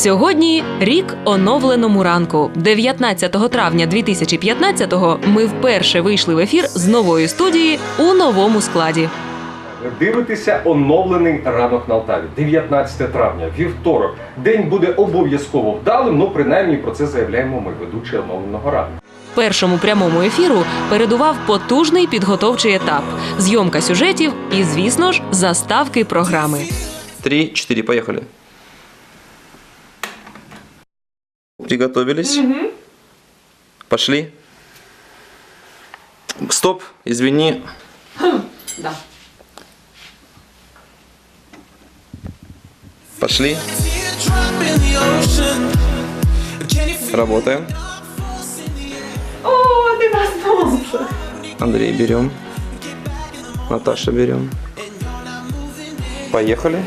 Сьогодні рік оновленому ранку. 19 травня 2015-го ми вперше вийшли в ефір з нової студії у новому складі. Ви дивитеся оновлений ранок на Алтаві. 19 травня, вівторок. День буде обов'язково вдалим. Ну, принаймні про це заявляємо ми, ведучі оновленого ранку. Першому прямому ефіру передував потужний підготовчий етап, зйомка сюжетів і, звісно ж, заставки програми. Три, четыре, поехали. Приготовились. Пошли. Стоп, извини. Да. Пошли. Работаем. О, ти проснулся. Андрей берем. Наташа берем. Поехали.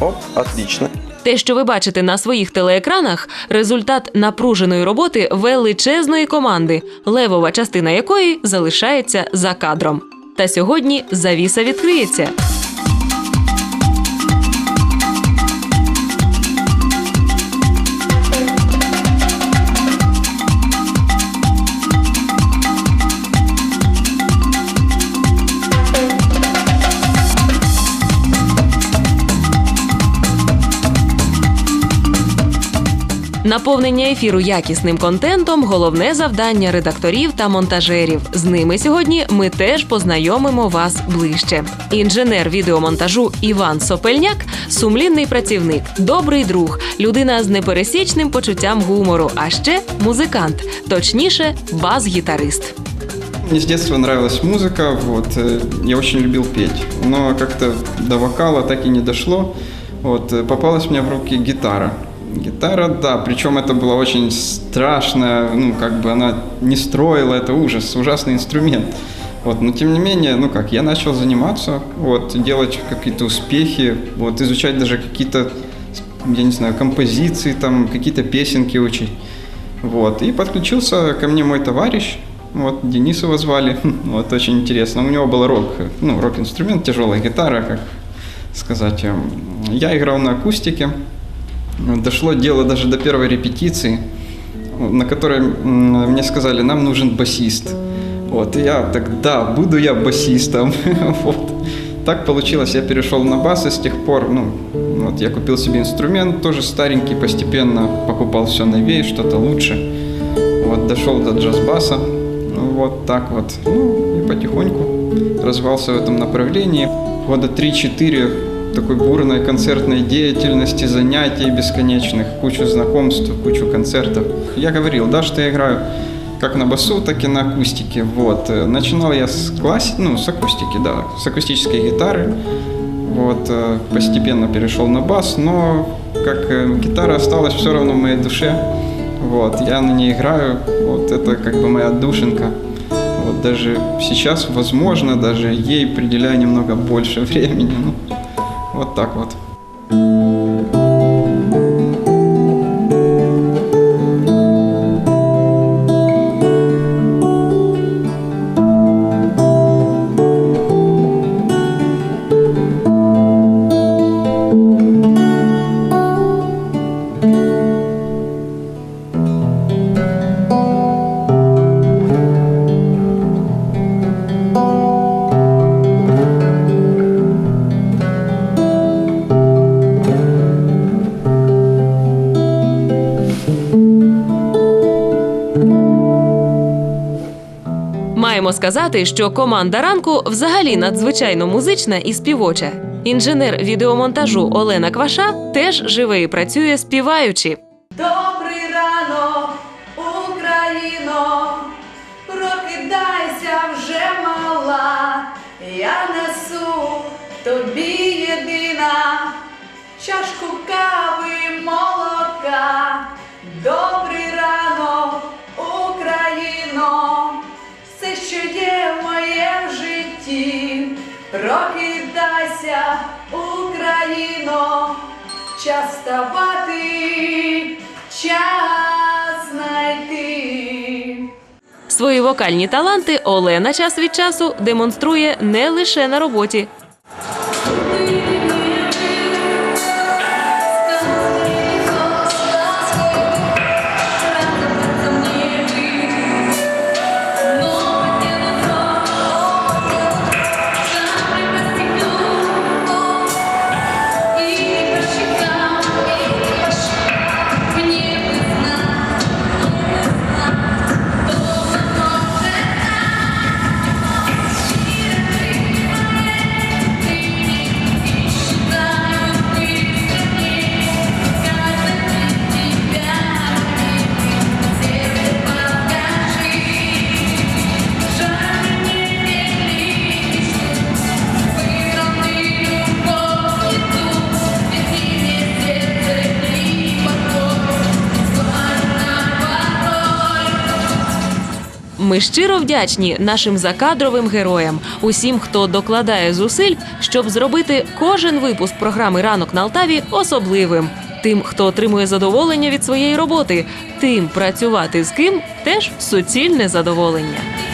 Оп, отлично. Те, що ви бачите на своїх телеекранах, результат напруженої роботи величезної команди, левова частина якої залишається за кадром. Та сьогодні завіса відкриється. Наповнення ефіру якісним контентом головне завдання редакторів та монтажерів. З ними сьогодні ми теж познайомимо вас ближче. Інженер відеомонтажу Іван Сопельняк сумлінний працівник, добрий друг, людина з непересічним почуттям гумору, а ще музикант, точніше, бас-гітарист. Мне с детства нравилась музыка, вот, э, я очень любил петь, но как-то до вокала так и не дошло. Вот, э, попалась мне в руки гитара. Гитара, да, причем это была очень страшная, ну, как бы она не строила, это ужас, ужасный инструмент. Вот, но тем не менее, ну как, я начал заниматься, вот, делать какие-то успехи, вот, изучать даже какие-то, я не знаю, композиции, там, какие-то песенки учить. Вот, и подключился ко мне мой товарищ, вот, Денис его звали, вот, очень интересно. У него был рок, ну, рок-инструмент, тяжелая гитара, как сказать. Эм, Я играл на акустике, дошло дело даже до первой репетиции, на которой мне сказали, нам нужен басист. Вот, и я так, да, буду я басистом. вот. Так получилось, я перешел на бас, и с тех пор, ну, вот я купил себе инструмент, тоже старенький, постепенно покупал все новее, что-то лучше. Вот, дошел до джаз-баса, ну, вот так вот, ну, и потихоньку развивался в этом направлении. Года 3-4 такой бурной концертной деятельности, занятий бесконечных, кучу знакомств, кучу концертов. Я говорил, да, что я играю как на басу, так и на акустике. Вот. Начинал я с класси... ну, с акустики, да, с акустической гитары. Вот, э, постепенно перешел на бас, но как э, гитара осталась все равно в моей душе. Вот, я на ней играю, вот это как бы моя душенька. Вот даже сейчас, возможно, даже ей приделяю немного больше времени. Ну, вот так вот. Маємо сказати, що команда ранку взагалі надзвичайно музична і співоча. Інженер відеомонтажу Олена Кваша теж живе і працює співаючи. Добрий ранок, Україно, прокидайся вже мала, я несу тобі єдина чашку кави прокидайся, Україно, час ставати, час знайти. Свої вокальні таланти Олена час від часу демонструє не лише на роботі. Ми щиро вдячні нашим закадровим героям, усім, хто докладає зусиль, щоб зробити кожен випуск програми Ранок на Алтаві особливим. Тим, хто отримує задоволення від своєї роботи, тим працювати з ким теж суцільне задоволення.